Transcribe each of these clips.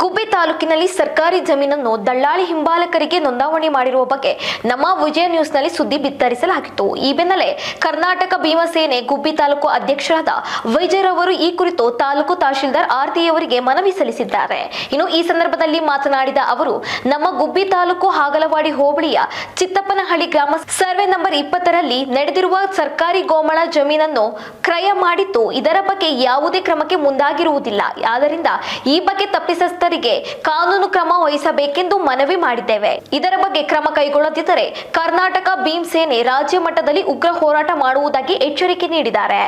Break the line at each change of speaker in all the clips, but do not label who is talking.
ಗುಬ್ಬಿ ತಾಲೂಕಿನಲ್ಲಿ ಸರ್ಕಾರಿ ಜಮೀನನ್ನು ದಳ್ಳಾಳಿ ಹಿಂಬಾಲಕರಿಗೆ ನೋಂದಾವಣಿ ಮಾಡಿರುವ ಬಗ್ಗೆ ನಮ್ಮ ವಿಜಯ ನ್ಯೂಸ್ನಲ್ಲಿ ಸುದ್ದಿ ಬಿತ್ತರಿಸಲಾಗಿತ್ತು. ಈ ಬೆನ್ನಲ್ಲೇ ಕರ್ನಾಟಕ ಭೀಮಸೇನೆ ಗುಬ್ಬಿ ತಾಲೂಕು ಅಧ್ಯಕ್ಷರಾದ ವೈಜಯರವರು ಈ ಕುರಿತು ತಾಲೂಕು ತಹಶೀಲ್ದಾರ್ ಆರ್ತಿಯವರಿಗೆ ಮನವಿ ಸಲ್ಲಿಸಿದ್ದಾರೆ. ಇನ್ನು ಈ ಸಂದರ್ಭದಲ್ಲಿ ಮಾತನಾಡಿದ ಅವರು, ನಮ್ಮ ಗುಬ್ಬಿ ತಾಲೂಕು ಹಾಗಲವಾಡಿ ಹೋಬಳಿಯ ಚಿತ್ತಪ್ಪನಹಳ್ಳಿ ಗ್ರಾಮ ಸರ್ವೆ ನಂಬರ್ ಇಪ್ಪತ್ತರಲ್ಲಿ ನಡೆದಿರುವ ಸರ್ಕಾರಿ ಗೋಮಳ ಜಮೀನನ್ನು ಕ್ರಯ ಮಾಡಿತ್ತು ಇದರ ಬಗ್ಗೆ ಯಾವುದೇ ಕ್ರಮಕ್ಕೆ ಮುಂದಾಗಿರುವುದಿಲ್ಲ. ಆದ್ದರಿಂದ ಈ ಬಗ್ಗೆ ತಪ್ಪಿತಸ್ಥರಿಗೆ ಕಾನೂನು ಕ್ರಮ ವಹಿಸಬೇಕೆಂದು ಮನವಿ ಮಾಡಿದ್ದೇವೆ. ಇದರ ಬಗ್ಗೆ ಕ್ರಮ ಕೈಗೊಳ್ಳದಿದ್ದರೆ ಕರ್ನಾಟಕ ಭೀಮ್ ಸೇನೆ ರಾಜ್ಯ ಮಟ್ಟದಲ್ಲಿ ಉಗ್ರ ಹೋರಾಟ ಮಾಡುವುದಾಗಿ ಎಚ್ಚರಿಕೆ ನೀಡಿದ್ದಾರೆ.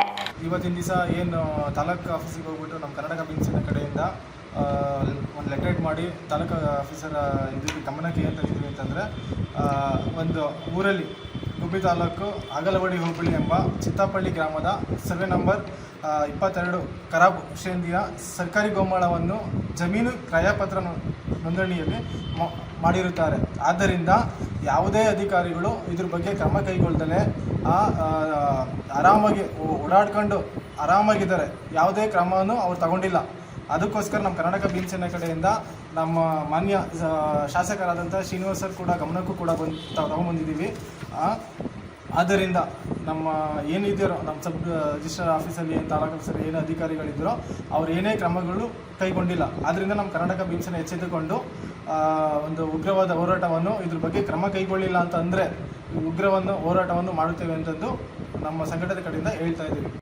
ಇವತ್ತಿನ ದಿವಸ ಏನು, ತಾಲೂಕು ಆಫೀಸಿಗೆ ಹೋಗ್ಬಿಟ್ಟು ನಮ್ಮ ಕರ್ನಾಟಕ ಪಿನ್ಸಿನ ಕಡೆಯಿಂದ ಒಂದು ಲೆಟರ್ ಮಾಡಿ ತಾಲೂಕು ಆಫೀಸರ್ ಇದಕ್ಕೆ ಗಮನಕ್ಕೆ ಏನು ತಂದಿದ್ದೀವಿ ಅಂತಂದರೆ ಒಂದು ಊರಲ್ಲಿ ಗುಬ್ಬಿ ತಾಲೂಕು ಅಗಲವಾಡಿ ಹೋಬಳಿ ಎಂಬ ಚಿತ್ತಾಪಳ್ಳಿ ಗ್ರಾಮದ ಸರ್ವೆ ನಂಬರ್ ಇಪ್ಪತ್ತೆರಡು ಖರಾಬ್ ಶ್ರೇಣಿಯ ಸರ್ಕಾರಿ ಗೋಮಾಳವನ್ನು ಜಮೀನು ಕ್ರಯಪತ್ರ ನೋಂದಣಿಯಲ್ಲಿ ಮಾಡಿರುತ್ತಾರೆ. ಆದ್ದರಿಂದ ಯಾವುದೇ ಅಧಿಕಾರಿಗಳು ಇದ್ರ ಬಗ್ಗೆ ಕ್ರಮ ಕೈಗೊಳ್ದಲೇ ಆ ಆರಾಮಾಗಿ ಓಡಾಡ್ಕೊಂಡು ಆರಾಮಾಗಿದ್ದಾರೆ. ಯಾವುದೇ ಕ್ರಮವನ್ನು ಅವ್ರು ತಗೊಂಡಿಲ್ಲ. ಅದಕ್ಕೋಸ್ಕರ ನಮ್ಮ ಕರ್ನಾಟಕ ಭೀಮಸೇನೆ ಕಡೆಯಿಂದ ನಮ್ಮ ಮಾನ್ಯ ಶಾಸಕರಾದಂಥ ಶ್ರೀನಿವಾಸ್ ಸರ್ ಕೂಡ ಗಮನಕ್ಕೂ ಕೂಡ ಬಂದು ತಗೊಂಬಂದಿದ್ದೀವಿ ಆದ್ದರಿಂದ ನಮ್ಮ ಏನಿದ್ದೀರೋ ನಮ್ಮ ಸಬ್ ರಿಜಿಸ್ಟರ್ ಆಫೀಸಲ್ಲಿ ಏನು, ತಾಲೂಕು ಆಫೀಸಲ್ಲಿ ಏನು ಅಧಿಕಾರಿಗಳಿದ್ದರೋ, ಅವ್ರು ಏನೇ ಕ್ರಮಗಳು ಕೈಗೊಂಡಿಲ್ಲ. ಆದ್ದರಿಂದ ನಮ್ಮ ಕರ್ನಾಟಕ ಭೀಮಸೇನೆ ಎಚ್ಚೆತ್ತುಕೊಂಡು ಒಂದು ಉಗ್ರವಾದ ಹೋರಾಟವನ್ನು ಇದ್ರ ಬಗ್ಗೆ ಕ್ರಮ ಕೈಗೊಳ್ಳಿಲ್ಲ ಅಂತಂದರೆ ಉಗ್ರವನ್ನು ಹೋರಾಟವನ್ನು ಮಾಡುತ್ತೇವೆ ಅಂತಂದು ನಮ್ಮ ಸಂಘಟನೆ ಕಡೆಯಿಂದ ಹೇಳ್ತಾ ಇದ್ದೀವಿ.